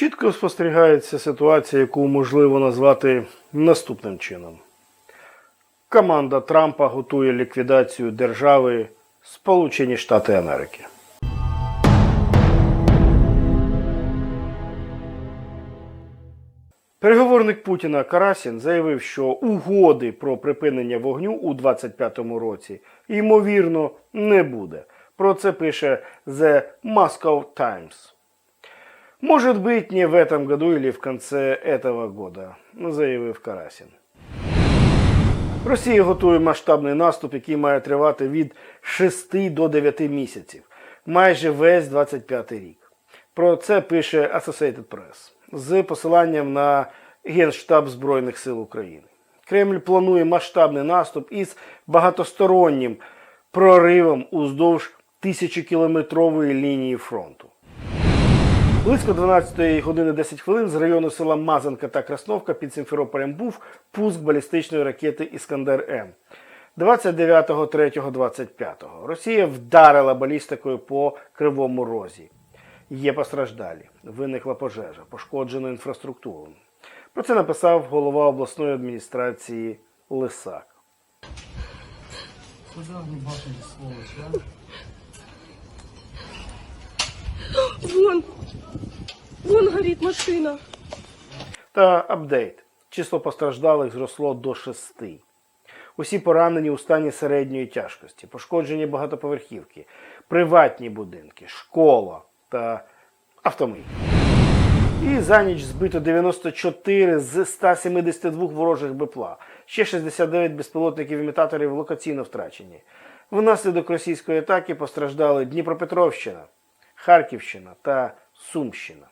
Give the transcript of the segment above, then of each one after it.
Чітко спостерігається ситуація, яку можливо назвати наступним чином. Команда Трампа готує ліквідацію держави Сполучені Штати Америки. Переговорник Путіна Карасін заявив, що угоди про припинення вогню у 2025 році ймовірно не буде. Про це пише The Moscow Times. Может быть, не в этом году или в конце этого года, заявив Карасін. Росія готує масштабний наступ, який має тривати від 6 до 9 місяців, майже весь 25 рік. Про це пише Associated Press з посиланням на Генштаб Збройних сил України. Кремль планує масштабний наступ із багатостороннім проривом уздовж тисячокілометрової лінії фронту. Близько 12 години 10 хвилин з району села Мазанка та Красновка під Сімферополем був пуск балістичної ракети Іскандер М. 29.3.25 Росія вдарила балістикою по Кривому Розі. Є постраждалі. Виникла пожежа, пошкоджено інфраструктуру. Про це написав голова обласної адміністрації Лисак. Глубокий сволочь, а? Вон, вон горит машина. Та апдейт. Число постраждалих зросло до шести. Усі поранені у стані середньої тяжкості, пошкоджені багатоповерхівки, приватні будинки, школа та автомобіль. І за ніч збито 94 з 172 ворожих БПЛА. Ще 69 безпілотників-імітаторів локаційно втрачені. Внаслідок російської атаки постраждали Дніпропетровщина, Харківщина та Сумщина.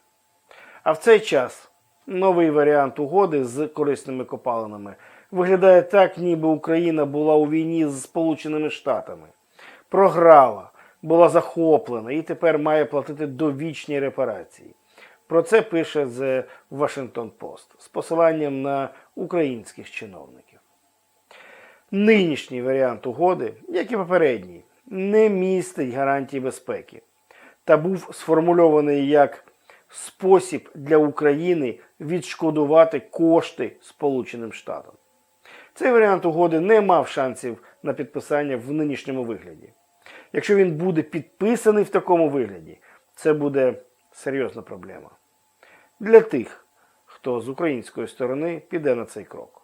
А в цей час новий варіант угоди з корисними копалинами виглядає так, ніби Україна була у війні з Сполученими Штатами, програла, була захоплена і тепер має платити довічні репарації. Про це пише The Washington Post з посиланням на українських чиновників. Нинішній варіант угоди, як і попередній, не містить гарантій безпеки та був сформульований як спосіб для України відшкодувати кошти Сполученим Штатам. Цей варіант угоди не мав шансів на підписання в нинішньому вигляді. Якщо він буде підписаний в такому вигляді, це буде серйозна проблема для тих, хто з української сторони піде на цей крок.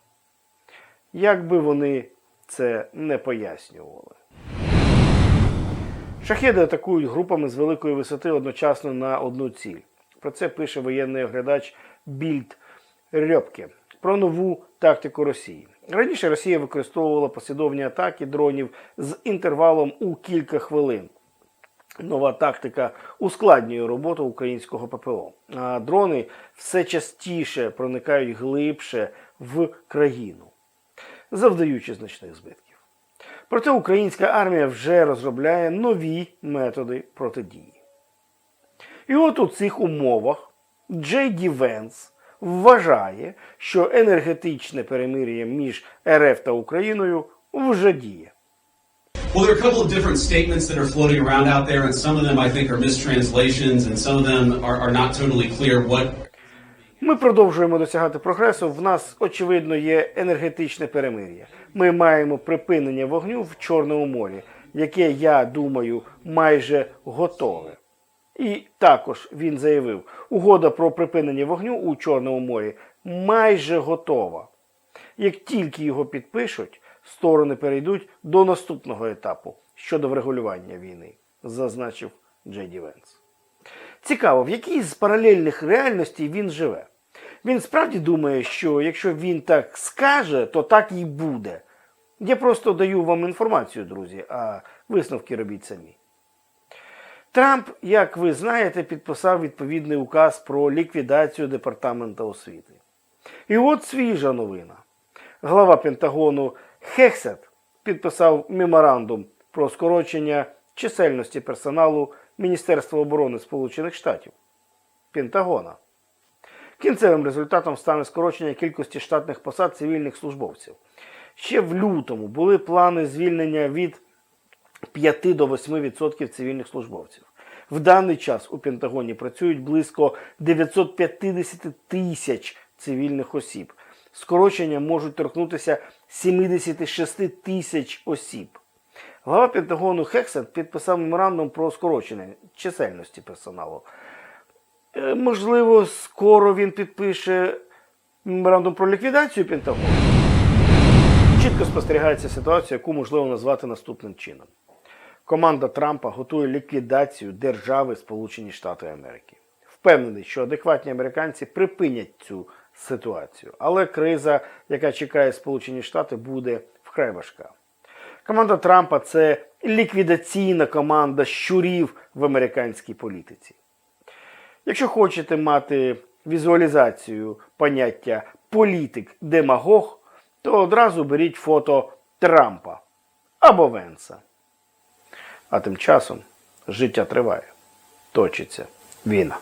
Як би вони це не пояснювали. Шахеди атакують групами з великої висоти одночасно на одну ціль. Про це пише воєнний оглядач Більд Рьопке про нову тактику Росії. Раніше Росія використовувала послідовні атаки дронів з інтервалом у кілька хвилин. Нова тактика ускладнює роботу українського ППО. А дрони все частіше проникають глибше в країну, завдаючи значних збитків. Проте українська армія вже розробляє нові методи протидії. І от у цих умовах Джей Ді Венс вважає, що енергетичне перемир'я між РФ та Україною вже діє. Well, there are a couple of different statements that are floating around out there, and some of them I think are mistranslations, and some of them are, are not totally clear what Ми продовжуємо досягати прогресу. В нас, очевидно, є енергетичне перемир'я. Ми маємо припинення вогню в Чорному морі, яке, я думаю, майже готове. І також він заявив, угода про припинення вогню у Чорному морі майже готова. Як тільки його підпишуть, сторони перейдуть до наступного етапу щодо врегулювання війни, зазначив Джеді Венс. Цікаво, в якій з паралельних реальностей він живе. Він справді думає, що якщо він так скаже, то так і буде. Я просто даю вам інформацію, друзі, а висновки робіть самі. Трамп, як ви знаєте, підписав відповідний указ про ліквідацію департамента освіти. І от свіжа новина. Глава Пентагону Хексет підписав меморандум про скорочення чисельності персоналу Міністерства оборони Сполучених Штатів Пентагона. Кінцевим результатом стане скорочення кількості штатних посад цивільних службовців. Ще в лютому були плани звільнення від 5 до 8% цивільних службовців. В даний час у Пентагоні працюють близько 950 тисяч цивільних осіб. Скорочення можуть торкнутися 76 тисяч осіб. Глава Пентагону Хексет підписав меморандум про скорочення чисельності персоналу. Е, Можливо, скоро він підпише меморандум про ліквідацію Пентагону. Чітко спостерігається ситуація, яку можливо назвати наступним чином. Команда Трампа готує ліквідацію держави Сполучені Штати Америки. Впевнений, що адекватні американці припинять цю ситуацію, але криза, яка чекає Сполучені Штати, буде вкрай важка. Команда Трампа це ліквідаційна команда щурів в американській політиці. Якщо хочете мати візуалізацію поняття політик-демагог, то одразу беріть фото Трампа або Венса. А тим часом життя триває, точиться війна.